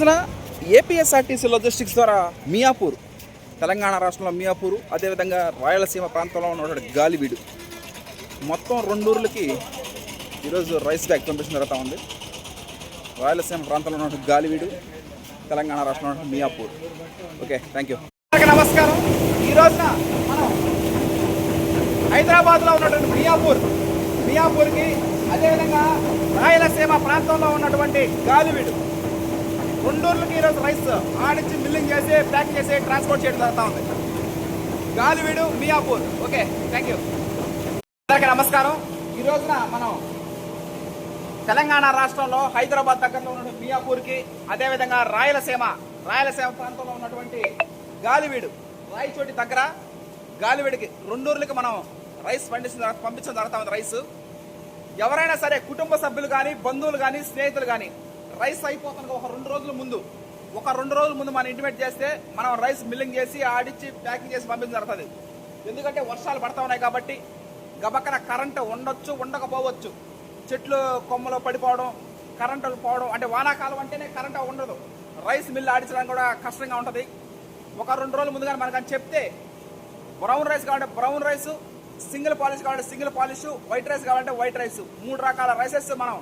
రోజున APSRTC logistics ద్వారా మియాపూర్ తెలంగాణ రాష్ట్రంలో మియాపూర్ అదేవిధంగా రాయలసీమ ప్రాంతంలో ఉన్నటువంటి గాలివీడు. మొత్తం రెండూర్లకి ఈరోజు రైస్ బ్యాగ్ పంపించడం జరుగుతూ ఉంది. రాయలసీమ ప్రాంతంలో ఉన్నటువంటి గాలివీడు తెలంగాణ రాష్ట్రంలో ఉన్నటువంటి మియాపూర్. ఓకే థ్యాంక్ యూ నమస్కారం. ఈ రోజున మనం హైదరాబాద్లో ఉన్నటువంటి మియాపూర్ మియాపూర్కి అదేవిధంగా రాయలసీమ ప్రాంతంలో ఉన్నటువంటి గాలివీడు. రెండూర్లకి ఈరోజు రైస్ ఆడించి మిల్లింగ్ చేసి ప్యాక్ చేసి ట్రాన్స్పోర్ట్ చేయడం జరుగుతూ ఉంది. Galiveedu Miyapur. Okay thank you అందరికీ నమస్కారం. ఈ రోజున మనం తెలంగాణ రాష్ట్రంలో హైదరాబాద్ దగ్గరలో ఉన్న మియాపూర్కి అదేవిధంగా రాయలసీమ రాయలసీమ ప్రాంతంలో ఉన్నటువంటి గాలివీడు రాయచోటి దగ్గర గాలివీడికి రెండూర్లకి మనం రైస్ పండించిన పంపించడం జరుగుతా ఉంది రైస్. ఎవరైనా సరే కుటుంబ సభ్యులు కానీ బంధువులు కానీ స్నేహితులు కానీ రైస్ అయిపోతుంది ఒక రెండు రోజుల ముందు. ఒక రెండు రోజుల ముందు మనం ఇంటిమేట్ చేస్తే మనం రైస్ మిల్లింగ్ చేసి ఆడిచ్చి ప్యాకింగ్ చేసి పంపించడం జరుగుతుంది. ఎందుకంటే వర్షాలు పడతా ఉన్నాయి కాబట్టి గబక్కన కరెంటు ఉండొచ్చు ఉండకపోవచ్చు. చెట్లు కొమ్మలో పడిపోవడం కరెంటు పోవడం అంటే వానాకాలం అంటేనే కరెంటు ఉండదు. రైస్ మిల్లు ఆడించడానికి కూడా కష్టంగా ఉంటుంది. ఒక రెండు రోజుల ముందుగా మనకు అని చెప్తే బ్రౌన్ రైస్ కావాలంటే బ్రౌన్ రైస్ సింగిల్ పాలిష్ కావాలంటే సింగిల్ పాలిష్ వైట్ రైస్ కావాలంటే వైట్ రైస్. మూడు రకాల రైసెస్ మనం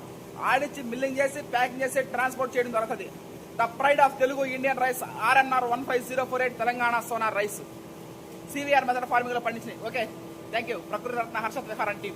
ఆడిచ్చి మిల్లింగ్ చేసి ప్యాకింగ్ చేసి ట్రాన్స్పోర్ట్ చేయడం జరుగుతుంది the pride of Telugu Indian rice RNR one five zero four eight Telangana Sonar rice. CVR method ఫార్మింగ్లో పండించినాయి okay? Thank you Prakruthi Ratna Harshat విహారం టీం